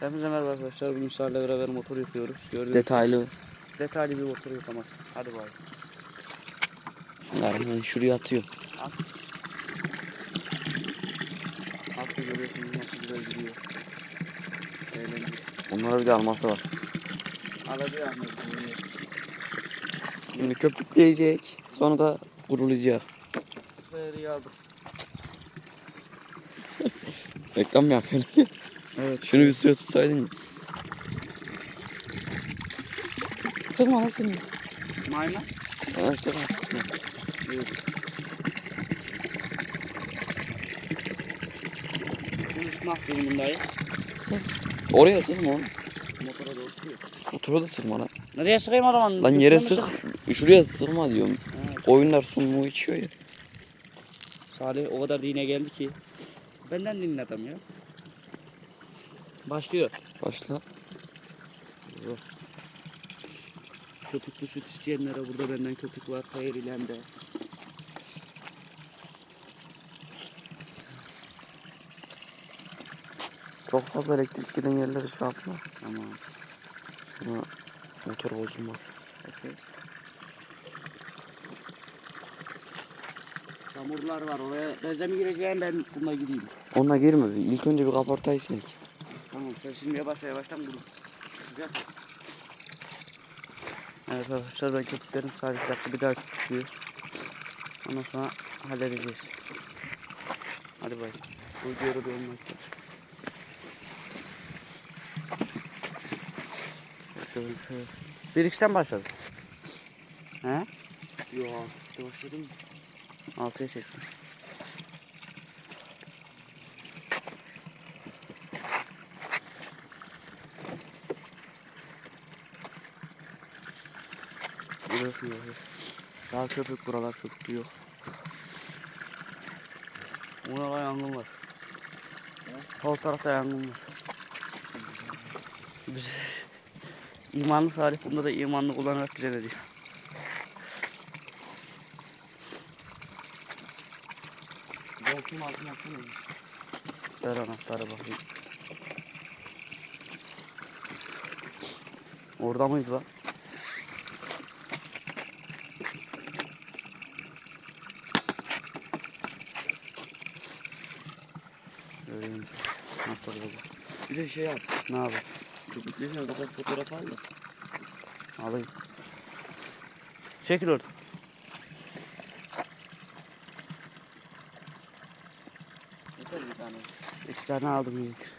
Hepinize merhaba arkadaşlar. Bugün sizlerle beraber motor yıkıyoruz. Gördüğünüz Detaylı. detaylı bir motor yıkaması. Hadi bay. Şunları hemen şuraya atıyorum. Altı görüyorsunuz nasıl güzel gidiyor. Eğlenceli. Onlara bir de alması var. Aladı yalnız. Şimdi köpükleyecek. Sonra da kurulayacak. Seyri aldık. Reklam mı yapıyorsun? Evet. Şunu bir suya tutsaydın ya. Sıkma lan seni. Mayma. Ha, sıkma. Evet. Benim bundayı. Sık. Oraya sıkma oğlum. Motora doğru sıkıyor. Motora da sıkma lan. Nereye sıkayım o zaman? Lan yere sık. Şuraya sıkma diyorum. Evet. Koyunlar su mu içiyor ya. Salih o kadar dine geldi ki. Benden dinle adam ya. Başlıyor. Başla. Köpüklü süt isteyenlere burada benden köpük var. Hayır ile de. Çok fazla elektrik giden yerlere şey yapma. Tamam. Buna motor bozulmaz. Okey. Çamurlar var. Oraya denize mi gireceğim ben bununla gideyim. Onunla girme. İlk önce bir kaportayı silek. Tamam sen şimdi yavaş yavaştan vurun. Sıcak. Evet arkadaşlar ben köpüklerim sadece bir dakika bir daha köpüklüyor. Ondan sonra halledeceğiz. Hadi bay. Bu videoda da olmak Bir ikiden başladı. He? Yok. İşte başladım. Altıya çektim. Burası yok. Daha köpük buralar köpüklü yok. Burada yangın var. Sol tarafta yangın var. Güzel. İmanlı Salih bunda da imanlı kullanarak güzel ediyor. Koltuğun altına atsana. Ver anahtarı bakayım. Orada mıydı lan? Göreyim. Anahtarı burada. Bir de şey yap. Ne abi? Köpüklerine kadar fotoğraf al da. Alayım. Çekil orada. Yeter bir tane. İki tane aldım ilk.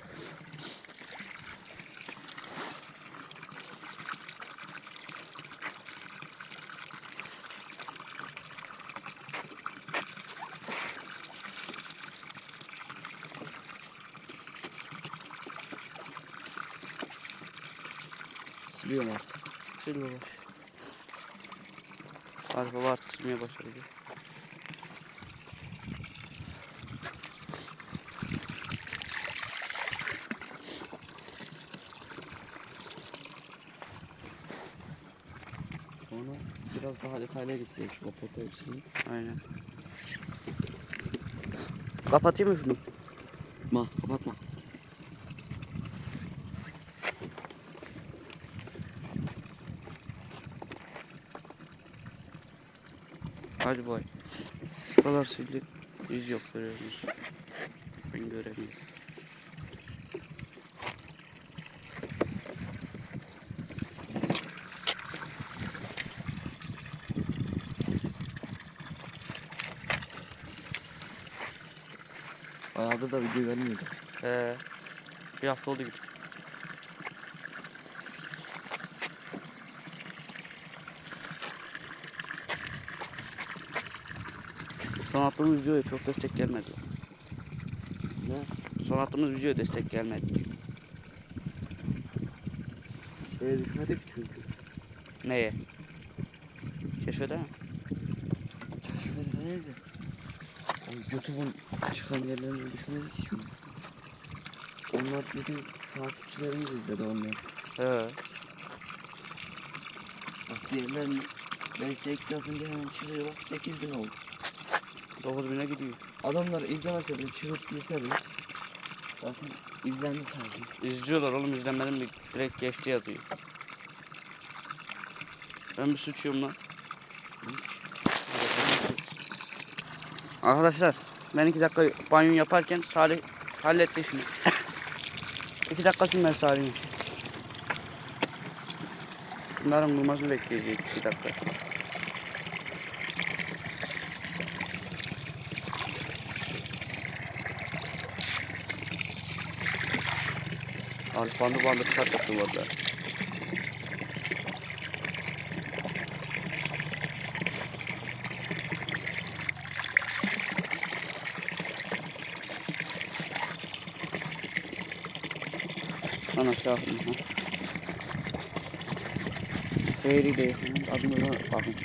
Siliyorum artık. Sil baba. Hadi baba artık silmeye başladı. Sonra biraz daha detaylı gitsin şu kaportayı sileyim. Aynen. Kapatayım mı şunu? Ma kapatma. Hadi bay. Buralar sildik. Yüz yok görüyorsunuz. Ben göremiyorum. Bayağıdır da video gelmiyordu. Ee, bir hafta oldu gibi. Son attığımız videoya çok destek gelmedi. Ne? Son attığımız videoya destek gelmedi. Şeye düşmedik çünkü. Neye? Keşfete mi? Keşfede neydi? YouTube'un çıkan yerlerine düşmedik ki çünkü. Onlar bizim takipçilerimiz izledi onlar. He. Bak diğerlerin ben 8 yazınca hemen çıkıyor bak 8 bin oldu. 9000'e gidiyor. Adamlar başta bir çıkıp mesela zaten İzlendi sadece. İzliyorlar oğlum izlenmedim bir direkt geçti yazıyor. Ben bir suçuyum lan. Arkadaşlar ben iki dakika banyo yaparken Salih halletti işini. iki dakika sürmez Salih'in. Bunların durmasını bekleyecek iki dakika. Bandı bandı patlattı bu arada. Ana şahım. Ha. Fairy de. Adını bakın.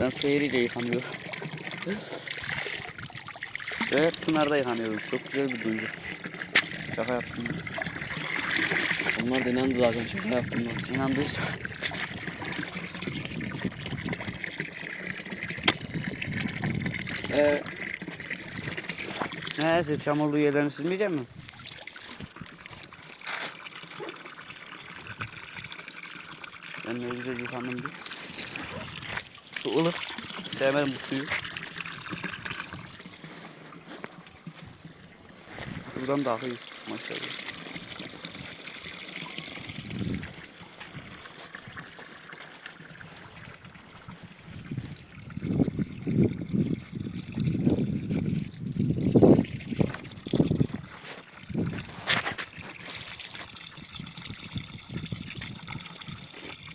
Ben Fairy de yıkanıyorum. Ve Pınar'da yıkanıyorum. Çok güzel bir duygu. Şaka yaptım. Onlar da inandı zaten şaka yaptım. İnandıysa. Ee, Neyse çamurlu yerlerini silmeyecek mi? Ben ne güzel yıkandım bir. Su ılık. Sevmedim bu suyu. Buradan da akıyor maşallah.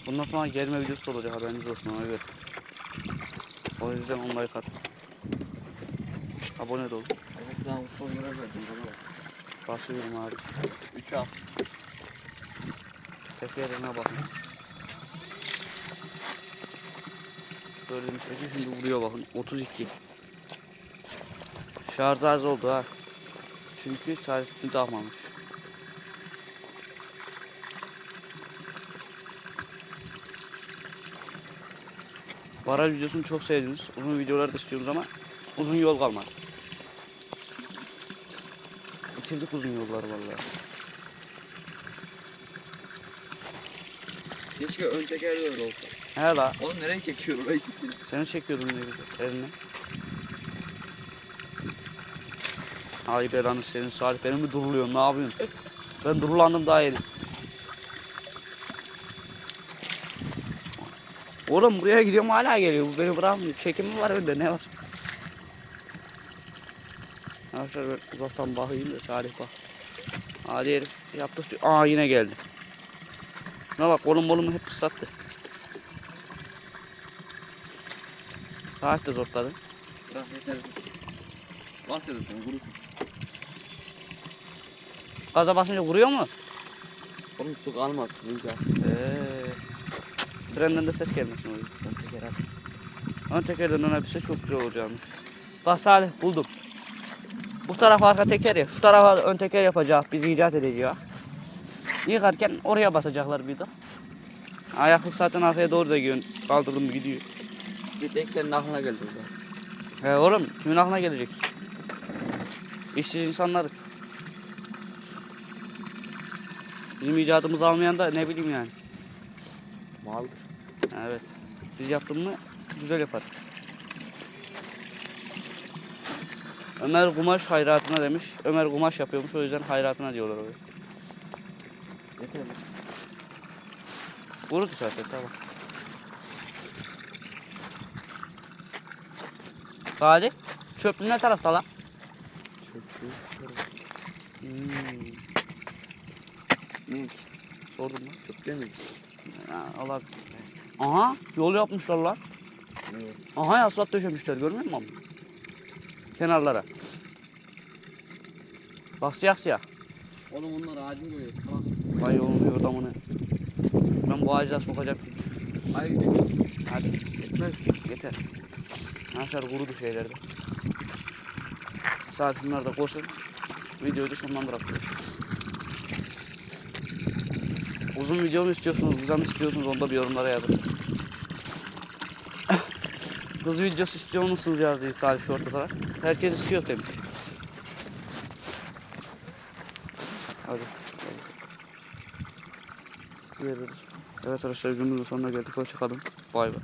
Bundan sonra gezme videosu da olacak haberiniz olsun ona göre. O yüzden onu like at. Abone de olun. evet zaman son lira verdim. Basıyorum abi. 3 al. Tekerine bakın. Gördüğünüz gibi şimdi vuruyor bakın. 32. Şarj az oldu ha. Çünkü saatini takmamış. Baraj videosunu çok sevdiniz. Uzun videolar da istiyoruz ama uzun yol kalmadı. Bitirdik uzun yolları vallahi. Keşke ön teker de öyle olsa. He la. Oğlum nereye çekiyor orayı çekiyor. Seni çekiyordum ne güzel eline. Ay belanı senin Salih benim mi duruluyorsun ne yapıyorsun? Ben durulandım daha yeni. Oğlum buraya gidiyorum hala geliyor. Bu beni bırakmıyor. Çekim mi var önde ne var? Arkadaşlar ben uzaktan bakayım da Salih bak. Hadi herif yaptıkça... Aa yine geldi. Ne bak kolum kolumu hep ıslattı. Saat de zorladı. Bırak yeter. Bas ya da sen vurursun. Gaza basınca vuruyor mu? Oğlum su kalmaz Rüzgar. Eee. Trenden de ses gelmesin o yüzden. Ön teker at. Ön tekerden dönebilse çok güzel olacakmış. Bak Salih buldum. Bu taraf arka teker ya. Şu tarafa ön teker yapacak. Biz icat edeceğiz. Yıkarken oraya basacaklar bir de. Ayaklık zaten arkaya doğru da gidiyor. Kaldırdım gidiyor. Tek senin aklına geldi Rüzgar. He oğlum kimin aklına gelecek? İşsiz insanlar. Bizim icadımızı almayan da ne bileyim yani. Maldır. Evet. Biz yaptın mı güzel yapar. Ömer kumaş hayratına demiş. Ömer kumaş yapıyormuş o yüzden hayratına diyorlar oraya. Mi? Vurdu zaten tamam. Salih çöplüğün ne tarafta lan? Çöktü. Hmm, Ne? sordum lan. Çöktü mi? Allah. Aha yol yapmışlar lan. Ne? Aha asfalt döşemişler görmüyor musun? Kenarlara. Bak siyah siyah. Oğlum onlar ağacın. Bak. Vay oğlum yordamını. Ben bu ağaca sokacağım. Hayır gidelim. Hadi. Yetmez. Yeter. Arkadaşlar kurudu şeylerde. Saat şunlar da koşun. Videoyu da sonlandıralım. Uzun video mu istiyorsunuz, kısa mı istiyorsunuz onu da bir yorumlara yazın. Kız videosu istiyor musunuz yazdı Salih şu ortada. Herkes istiyor demiş. Hadi. hadi. Evet arkadaşlar günümüzün sonuna geldik. Hoşçakalın. Bay bay.